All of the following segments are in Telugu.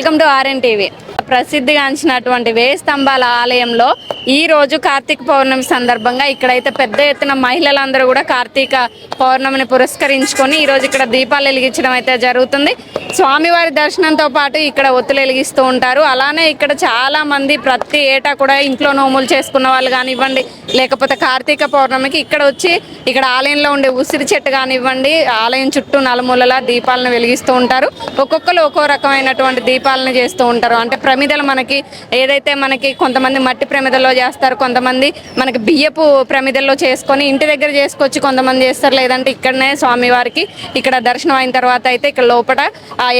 Welcome to RN TV. ప్రసిద్ధిగాంచినటువంటి వేయి స్తంభాల ఆలయంలో ఈ రోజు కార్తీక పౌర్ణమి సందర్భంగా ఇక్కడైతే పెద్ద ఎత్తున మహిళలందరూ కూడా కార్తీక పౌర్ణమిని పురస్కరించుకొని ఈ రోజు ఇక్కడ దీపాలు వెలిగించడం అయితే జరుగుతుంది. స్వామివారి దర్శనంతో పాటు ఇక్కడ ఒత్తులు వెలిగిస్తూ ఉంటారు. అలానే ఇక్కడ చాలా మంది ప్రతి ఏటా కూడా ఇంట్లో నోములు చేసుకున్న వాళ్ళు కానివ్వండి లేకపోతే కార్తీక పౌర్ణమికి ఇక్కడ వచ్చి ఇక్కడ ఆలయంలో ఉండే ఉసిరి చెట్టు కానివ్వండి ఆలయం చుట్టూ నలుమూలలా దీపాలను వెలిగిస్తూ ఉంటారు. ఒక్కొక్కరు ఒక్కో రకమైనటువంటి దీపాలను చేస్తూ ఉంటారు. అంటే ప్రమిదలు మనకి ఏదైతే మనకి కొంతమంది మట్టి ప్రమిదల్లో చేస్తారు కొంతమంది మనకి బియ్యపు ప్రమిదల్లో చేసుకొని ఇంటి దగ్గర చేసుకొచ్చి కొంతమంది చేస్తారు. లేదంటే ఇక్కడనే స్వామివారికి ఇక్కడ దర్శనం అయిన తర్వాత అయితే ఇక్కడ లోపల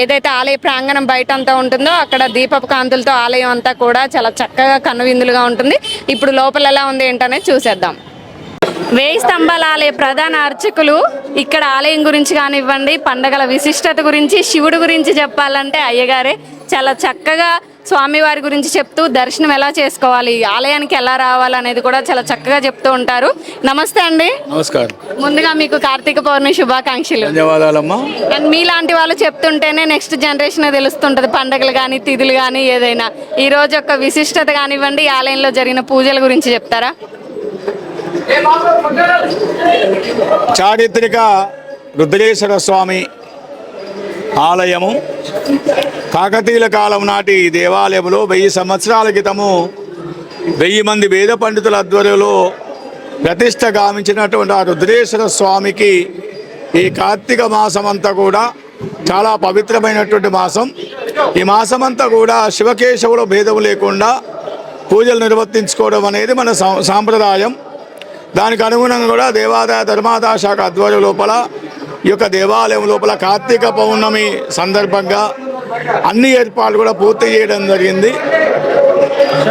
ఏదైతే ఆలయ ప్రాంగణం బయట అంతా ఉంటుందో అక్కడ దీపపు కాంతులతో ఆలయం అంతా కూడా చాలా చక్కగా కనువిందులుగా ఉంటుంది. ఇప్పుడు లోపల ఎలా ఉంది ఏంటనేది చూసేద్దాం. వేయి స్తంభాల ఆలయ ప్రధాన అర్చకులు ఇక్కడ ఆలయం గురించి కానివ్వండి పండగల విశిష్టత గురించి శివుడు గురించి చెప్పాలంటే అయ్యగారే చాలా చక్కగా స్వామివారి గురించి చెప్తూ దర్శనం ఎలా చేసుకోవాలి ఈ ఆలయానికి ఎలా రావాలనేది కూడా చాలా చక్కగా చెప్తూ ఉంటారు. నమస్తే అండి. నమస్కారం. ముందుగా మీకు కార్తీక పౌర్ణమి శుభాకాంక్షలు. ధన్యవాదాలమ్మా. అండ్ మీలాంటి వాళ్ళు చెప్తుంటేనే నెక్స్ట్ జనరేషన్ తెలుస్తుంటది పండగలు కానీ తిథులు కానీ ఏదైనా. ఈ రోజు యొక్క విశిష్టత కానివ్వండి ఈ ఆలయంలో జరిగిన పూజల గురించి చెప్తారా? చారిత్రక రుద్రేశ్వర స్వామి ఆలయము. కాకతీయుల కాలం నాటి దేవాలయములో దేవాలయంలో వెయ్యి సంవత్సరాల క్రితము వెయ్యి మంది వేద పండితుల ఆధ్వర్యంలో ప్రతిష్ట గామించినటువంటి ఆ రుద్రేశ్వర స్వామికి ఈ కార్తీక మాసం అంతా కూడా చాలా పవిత్రమైనటువంటి మాసం. ఈ మాసం అంతా కూడా శివకేశవుల భేదం లేకుండా పూజలు నిర్వర్తించుకోవడం అనేది మన సాంప్రదాయం. దానికి అనుగుణంగా కూడా దేవాదాయ ధర్మాదాయ శాఖ ఆధ్వర్యం లోపల ఈ యొక్క దేవాలయం లోపల కార్తీక పౌర్ణమి సందర్భంగా అన్ని ఏర్పాట్లు కూడా పూర్తి చేయడం జరిగింది.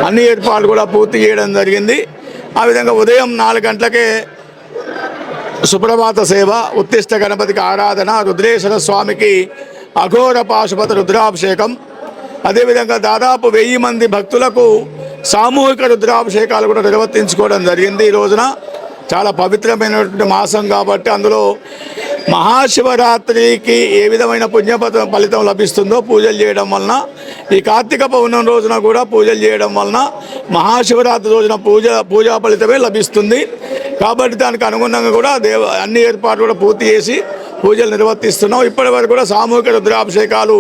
అన్ని ఏర్పాట్లు కూడా పూర్తి చేయడం జరిగింది. ఆ విధంగా ఉదయం నాలుగు గంటలకే సుప్రభాత సేవ ఉత్తిష్ట గణపతికి ఆరాధన రుద్రేశ్వర స్వామికి అఘోర పాశుపత రుద్రాభిషేకం. అదేవిధంగా దాదాపు వెయ్యి మంది భక్తులకు సామూహిక రుద్రాభిషేకాలు కూడా నిర్వర్తించుకోవడం జరిగింది ఈ రోజున. చాలా పవిత్రమైనటువంటి మాసం కాబట్టి అందులో మహాశివరాత్రికి ఏ విధమైన పుణ్యపతం ఫలితం లభిస్తుందో పూజలు చేయడం వలన ఈ కార్తీక పౌర్ణమి రోజున కూడా పూజలు చేయడం వలన మహాశివరాత్రి రోజున పూజ పూజా ఫలితమే లభిస్తుంది. కాబట్టి దానికి అనుగుణంగా కూడా దేవ అన్ని ఏర్పాట్లు కూడా పూర్తి చేసి పూజలు నిర్వర్తిస్తున్నాం. ఇప్పటి వరకు కూడా సామూహిక రుద్రాభిషేకాలు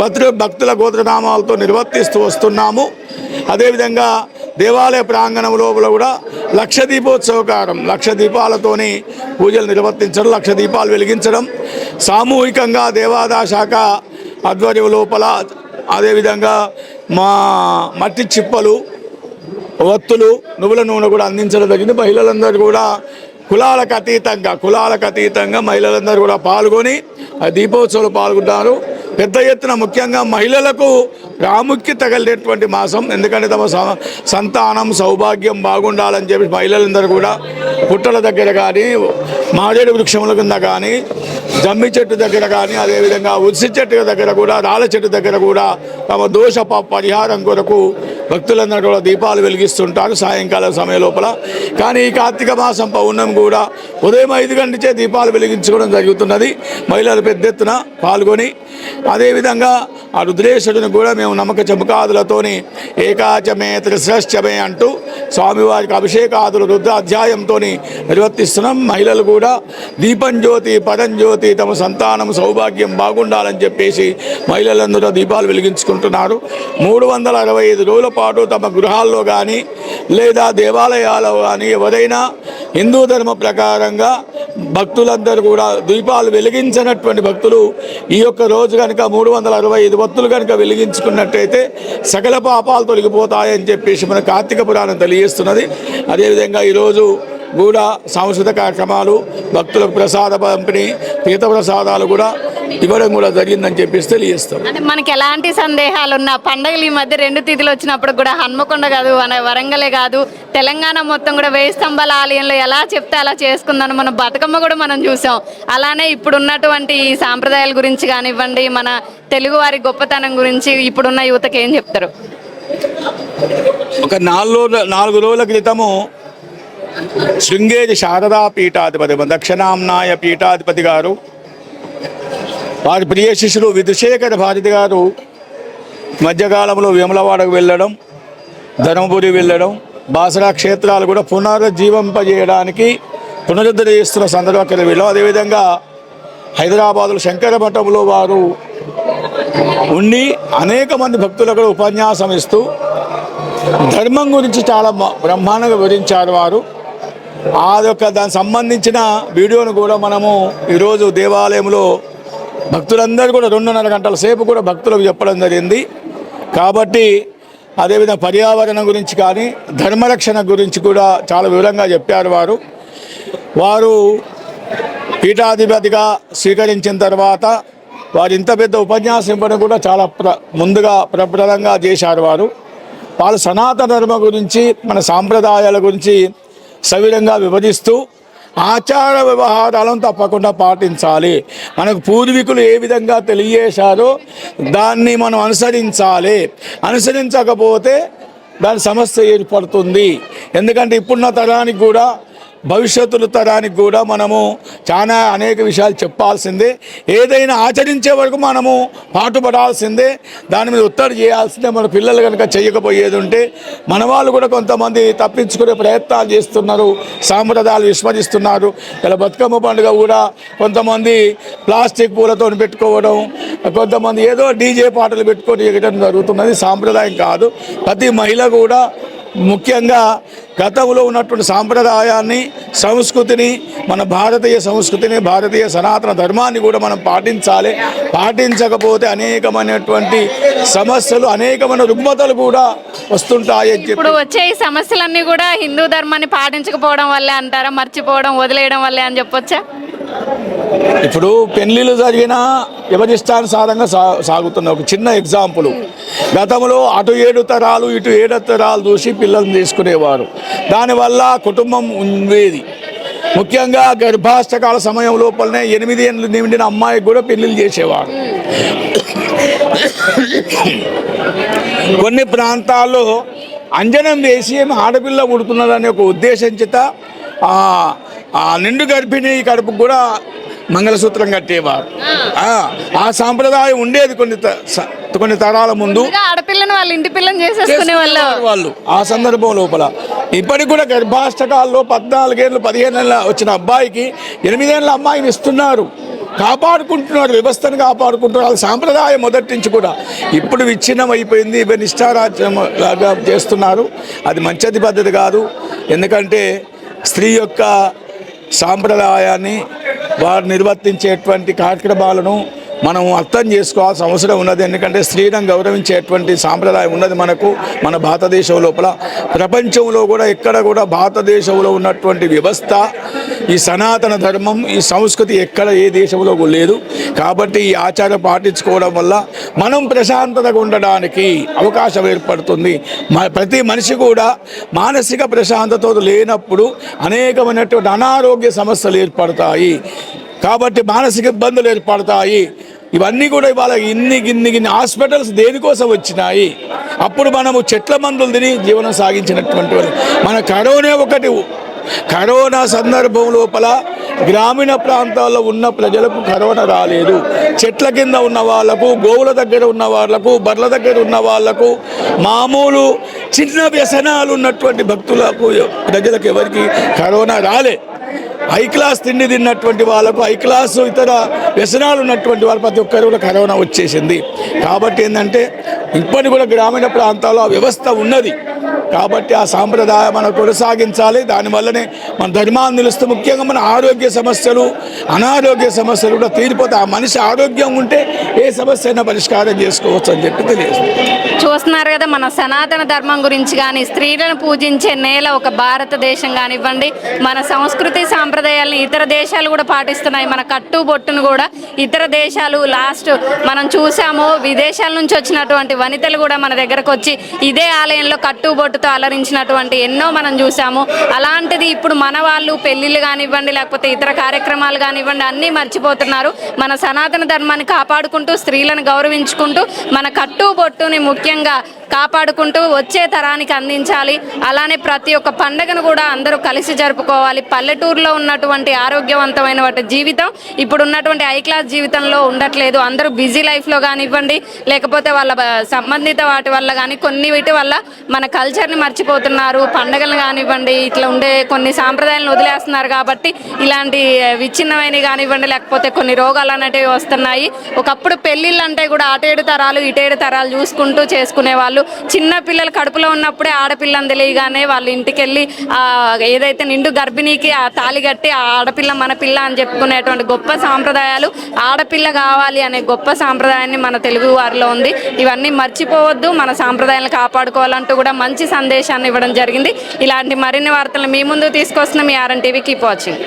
భద్ర భక్తుల గోత్రనామాలతో నిర్వర్తిస్తూ వస్తున్నాము. అదేవిధంగా దేవాలయ ప్రాంగణం లోపల కూడా లక్ష దీపోత్సవకారం లక్ష దీపాలతోని పూజలు నిర్వర్తించడం లక్ష దీపాలు వెలిగించడం. సామూహికంగా దేవాదాయ శాఖ ఆధ్వర్యం లోపల అదేవిధంగా మా మట్టి చిప్పలు వత్తులు నువ్వుల నూనె కూడా అందించడం జరిగింది. మహిళలందరూ కూడా కులాలకు అతీతంగా కులాలకు అతీతంగా మహిళలందరూ కూడా పాల్గొని ఆ దీపోత్సవంలో పాల్గొన్నారు పెద్ద ఎత్తున ముఖ్యంగా మహిళలకు ప్రాముఖ్యత కలిగేటువంటి మాసం. ఎందుకంటే తమ స- సంతానం సౌభాగ్యం బాగుండాలని చెప్పి మహిళలందరూ కూడా పుట్టల దగ్గర కానీ మాడేడు వృక్షముల కింద కానీ జమ్మి చెట్టు దగ్గర కానీ అదేవిధంగా ఉసిరి చెట్టు దగ్గర కూడా రాళ్ళ చెట్టు దగ్గర కూడా తమ దోష పరిహారం కొరకు భక్తులందరూ కూడా దీపాలు వెలిగిస్తుంటారు సాయంకాలం సమయం లోపల. కానీ ఈ కార్తీక మాసం పౌర్ణమి కూడా ఉదయం ఐదు గంటలచే దీపాలు వెలిగించుకోవడం జరుగుతున్నది. మహిళలు పెద్ద ఎత్తున పాల్గొని అదేవిధంగా ఆ రుద్రేశ్వరుని కూడా మేము నమ్మక చమకాదులతోని ఏకాచమే త్రిశ్రశ్చమే అంటూ స్వామివారికి అభిషేకాదులు రుద్ర అధ్యాయంతో నిర్వర్తిస్తున్నాం. మహిళలు కూడా దీపం జ్యోతి పదం జ్యోతి తమ సంతానం సౌభాగ్యం బాగుండాలని చెప్పేసి మహిళలందరూ దీపాలు వెలిగించుకుంటున్నారు. మూడు వందల అరవై ఐదు రోజుల పాటు తమ గృహాల్లో కానీ లేదా దేవాలయాల్లో కానీ ఎవరైనా హిందూ ధర్మ ప్రకారంగా భక్తులందరూ కూడా దీపాలు వెలిగించినటువంటి భక్తులు ఈ యొక్క రోజు కనుక మూడు వందల అరవై ఐదు భక్తులు కనుక వెలిగించుకున్నట్టయితే సకల పాపాలు తొలగిపోతాయని చెప్పేసి మన కార్తీక పురాణం తెలియజేస్తున్నది. అదేవిధంగా ఈరోజు కూడా సాంస్కృతిక కార్యక్రమాలు భక్తులకు ప్రసాద పంపిణీ తీర్థ ప్రసాదాలు కూడా ఇవ్వడం కూడా జరిగిందని చెప్పేసి తెలియజేస్తాం అంటే మనకి ఎలాంటి సందేహాలు ఉన్నా పండగలు ఈ మధ్య రెండు తిథులు వచ్చినప్పుడు కూడా హన్మకొండ కాదు వరంగలే కాదు తెలంగాణ మొత్తం కూడా వేయి స్తంభాల ఆలయంలో ఎలా చెప్తే అలా చేసుకుందని మన బతుకమ్మ కూడా మనం చూసాం. అలానే ఇప్పుడు ఉన్నటువంటి ఈ సాంప్రదాయాల గురించి కానివ్వండి మన తెలుగువారి గొప్పతనం గురించి ఇప్పుడున్న యువతకి ఏం చెప్తారు? ఒక నాలుగు రోజుల నాలుగు రోజుల క్రితము శృంగేరి శారదా పీఠాధిపతి దక్షిణాంనాయ పీఠాధిపతి గారు వారి ప్రియ శిష్యులు విధుశేఖర భారతి గారు మధ్యకాలంలో విమలవాడకు వెళ్ళడం ధర్మపురి వెళ్ళడం బాసరా క్షేత్రాలు కూడా పునరుజ్జీవింపజేయడానికి పునరుద్ధరిస్తున్న సందర్భంగా వెళ్ళాం. అదేవిధంగా హైదరాబాదులో శంకర మఠంలో వారు ఉండి అనేక మంది భక్తులకు ఉపన్యాసం ఇస్తూ ధర్మం గురించి చాలా మ- బ్రహ్మాండంగా వివరించారు వారు. ఆ యొక్క దానికి సంబంధించిన వీడియోను కూడా మనము ఈరోజు దేవాలయంలో భక్తులందరూ కూడా రెండున్నర గంటల సేపు కూడా భక్తులకు చెప్పడం జరిగింది. కాబట్టి అదేవిధంగా పర్యావరణం గురించి కానీ ధర్మరక్షణ గురించి కూడా చాలా వివరంగా చెప్పారు వారు. వారు పీఠాధిపతిగా స్వీకరించిన తర్వాత వారు ఇంత పెద్ద ఉపన్యాసం ఇవ్వడం కూడా చాలా ప్ర ముందుగా ప్రప్రదంగా చేశారు వారు. వాళ్ళు సనాతన ధర్మం గురించి మన సాంప్రదాయాల గురించి సవిరంగా విభజిస్తూ ఆచార వ్యవహారాలను తప్పకుండా పాటించాలి. మనకు పూర్వీకులు ఏ విధంగా తెలియజేశారో దాన్ని మనం అనుసరించాలి. అనుసరించకపోతే దాని సమస్య ఏర్పడుతుంది. ఎందుకంటే ఇప్పుడున్న తరానికి కూడా భవిష్యత్తుల తరానికి కూడా మనము చాలా అనేక విషయాలు చెప్పాల్సిందే. ఏదైనా ఆచరించే వరకు మనము పాటుపడాల్సిందే. దాని మీద ఒత్తిడి చేయాల్సిందే. మన పిల్లలు కనుక చేయకపోయేది ఉంటే మన వాళ్ళు కూడా కొంతమంది తప్పించుకునే ప్రయత్నాలు చేస్తున్నారు. సాంప్రదాయాలు విస్మరిస్తున్నారు. ఇలా బతుకమ్మ పండుగ కూడా కొంతమంది ప్లాస్టిక్ పూలతో పెట్టుకోవడం కొంతమంది ఏదో డీజే పాటలు పెట్టుకొని ఎగటం జరుగుతున్నది. సాంప్రదాయం కాదు. ప్రతి మహిళ కూడా ముఖ్యంగా గతంలో ఉన్నటువంటి సాంప్రదాయాన్ని సంస్కృతిని మన భారతీయ సంస్కృతిని భారతీయ సనాతన ధర్మాన్ని కూడా మనం పాటించాలి. పాటించకపోతే అనేకమైనటువంటి సమస్యలు అనేకమైన రుగ్మతలు కూడా వస్తుంటాయని చెప్పి ఇప్పుడు వచ్చే ఈ సమస్యలన్నీ కూడా హిందూ ధర్మాన్ని పాటించకపోవడం వల్లే అంటారా? మర్చిపోవడం వదిలేయడం వల్లే అని చెప్పొచ్చా? ఇప్పుడు పెళ్ళిళ్ళు జరిగిన విభజిష్టానుసారంగా సా సాగుతున్న ఒక చిన్న ఎగ్జాంపుల్ గతంలో అటు ఏడు తరాలు ఇటు ఏడు తరాలు చూసి పిల్లల్ని తీసుకునేవారు. దానివల్ల కుటుంబం ఉండేది. ముఖ్యంగా గర్భాష్టకాల సమయం లోపలనే ఎనిమిది ఏళ్ళు నిండిన అమ్మాయికి కూడా పెళ్ళిళ్ళు చేసేవారు. కొన్ని ప్రాంతాల్లో అంజనం వేసి ఆడపిల్ల పుడుతున్నదనే ఒక ఉద్దేశం చేత ఆ నిండు గర్భిణి కడుపుకు కూడా మంగళసూత్రం కట్టేవారు. ఆ, సాంప్రదాయం ఉండేది కొన్ని కొన్ని తరాల ముందు. ఆడపిల్లని వాళ్ళ ఇంటి పిల్లని చేసేసుకునే వాళ్ళు. ఆ సందర్భం లోపల. ఇప్పటికి కూడా గర్భాష్టకాల్లో పద్నాలుగేళ్ళు పదిహేను నెలల వచ్చిన అబ్బాయికి ఎనిమిదేళ్ళ అమ్మాయిని ఇస్తున్నారు. కాపాడుకుంటున్నారు వ్యవస్థను కాపాడుకుంటున్నారు. వాళ్ళ సాంప్రదాయం మొదటి నుంచి కూడా ఇప్పుడు విచ్ఛిన్నం అయిపోయింది ఇవి నిష్ఠారాజ్యం లాగా చేస్తున్నారు. అది మంచిది పద్ధతి కాదు. ఎందుకంటే స్త్రీ యొక్క సాంప్రదాయాన్ని వారు నిర్వర్తించేటువంటి కార్యక్రమాలను మనం అర్థం చేసుకోవాల్సిన అవసరం ఉన్నది. ఎందుకంటే స్త్రీలను గౌరవించేటువంటి సాంప్రదాయం ఉన్నది మనకు మన భారతదేశం లోపల. ప్రపంచంలో కూడా ఎక్కడ కూడా భారతదేశంలో ఉన్నటువంటి వ్యవస్థ ఈ సనాతన ధర్మం ఈ సంస్కృతి ఎక్కడ ఏ దేశంలో లేదు. కాబట్టి ఈ ఆచారం పాటించుకోవడం వల్ల మనం ప్రశాంతతగా ఉండడానికి అవకాశం ఏర్పడుతుంది. మ- ప్రతి మనిషి కూడా మానసిక ప్రశాంతతో లేనప్పుడు అనేకమైనటువంటి అనారోగ్య సమస్యలు ఏర్పడతాయి. కాబట్టి మానసిక ఇబ్బందులు ఏర్పడతాయి. ఇవన్నీ కూడా ఇవాళ ఇన్ని గిన్ని గిన్ని హాస్పిటల్స్ దేనికోసం వచ్చినాయి? అప్పుడు మనము చెట్ల మందులు తిని జీవనం సాగించినటువంటి వాళ్ళు. మన కరోనా ఒకటి కరోనా సందర్భం లోపల గ్రామీణ ప్రాంతాల్లో ఉన్న ప్రజలకు కరోనా రాలేదు. చెట్ల కింద ఉన్న వాళ్ళకు గోవుల దగ్గర ఉన్న వాళ్ళకు బర్ల దగ్గర ఉన్న వాళ్ళకు మామూలు చిన్న వ్యసనాలు ఉన్నటువంటి భక్తులకు ప్రజలకు ఎవరికి కరోనా రాలే. హై క్లాస్ తిండి తిన్నటువంటి వాళ్ళకు హై క్లాస్ ఇతర వ్యసనాలు ఉన్నటువంటి వాళ్ళు ప్రతి ఒక్కరు కూడా కరోనా వచ్చేసింది. కాబట్టి ఏంటంటే ఇప్పటి కూడా గ్రామీణ ప్రాంతాల్లో ఆ వ్యవస్థ ఉన్నది. కాబట్టి ఆ సాంప్రదాయం మనం కొనసాగించాలి. దానివల్లనే మన ధర్మాన్ని నిలుస్తూ ముఖ్యంగా మన ఆరోగ్య సమస్యలు అనారోగ్య సమస్యలు కూడా తీరిపోతాయి. ఆ మనిషి ఆరోగ్యం ఉంటే ఏ సమస్య అయినా పరిష్కారం చేసుకోవచ్చు అని చెప్పి తెలియజేస్తుంది చూస్తున్నారు కదా మన సనాతన ధర్మం గురించి కానీ స్త్రీలను పూజించే నేల ఒక భారతదేశం కానివ్వండి మన సంస్కృతి సాంప్రదాయాలను ఇతర దేశాలు కూడా పాటిస్తున్నాయి. మన కట్టు బొట్టును కూడా ఇతర దేశాలు లాస్ట్ మనం చూసాము విదేశాల నుంచి వచ్చినటువంటి వనితలు కూడా మన దగ్గరకు వచ్చి ఇదే ఆలయంలో కట్టు బొట్టుతో అలరించినటువంటి ఎన్నో మనం చూసాము అలాంటిది ఇప్పుడు మన వాళ్ళు పెళ్ళిళ్ళు కానివ్వండి లేకపోతే ఇతర కార్యక్రమాలు కానివ్వండి అన్నీ మర్చిపోతున్నారు. మన సనాతన ధర్మాన్ని కాపాడుకుంటూ స్త్రీలను గౌరవించుకుంటూ మన కట్టు బొట్టుని ముఖ్యంగా కాపాడుకుంటూ వచ్చే తరానికి అందించాలి. అలానే ప్రతి ఒక్క పండుగను కూడా అందరూ కలిసి జరుపుకోవాలి. పల్లెటూరులో ఉన్నటువంటి ఆరోగ్యవంతమైన జీవితం ఇప్పుడు ఉన్నటువంటి హై క్లాస్ జీవితంలో ఉండట్లేదు. అందరూ బిజీ లైఫ్లో కానివ్వండి లేకపోతే వాళ్ళ సంబంధిత వాటి వల్ల కానీ కొన్ని వీటి వల్ల మన కల్చర్ కల్చర్ని మర్చిపోతున్నారు? పండగలు కానివ్వండి ఇట్లా ఉండే కొన్ని సాంప్రదాయాలను వదిలేస్తున్నారు కాబట్టి ఇలాంటి విచ్ఛిన్నమైనవి కానివ్వండి లేకపోతే కొన్ని రోగాలు అనేటివి వస్తున్నాయి. ఒకప్పుడు పెళ్ళిళ్ళు అంటే కూడా అటేడు తరాలు ఇటేడు తరాలు చూసుకుంటూ చేసుకునే వాళ్ళు. చిన్న పిల్లలు కడుపులో ఉన్నప్పుడే ఆడపిల్లని తెలియగానే వాళ్ళ ఇంటికి వెళ్ళి ఏదైతే నిండు గర్భిణీకి ఆ తాళి కట్టి ఆ ఆడపిల్ల మన పిల్ల అని చెప్పుకునేటువంటి గొప్ప సాంప్రదాయాలు ఆడపిల్ల కావాలి అనే గొప్ప సాంప్రదాయాన్ని మన తెలుగు వారిలో ఉంది. ఇవన్నీ మర్చిపోవద్దు మన సాంప్రదాయాలను కాపాడుకోవాలంటూ కూడా మంచి సందేశాన్ని ఇవ్వడం జరిగింది. ఇలాంటి మరిన్ని వార్తలు మీ ముందు తీసుకొస్తున్న మీ R N TV. Keep watching.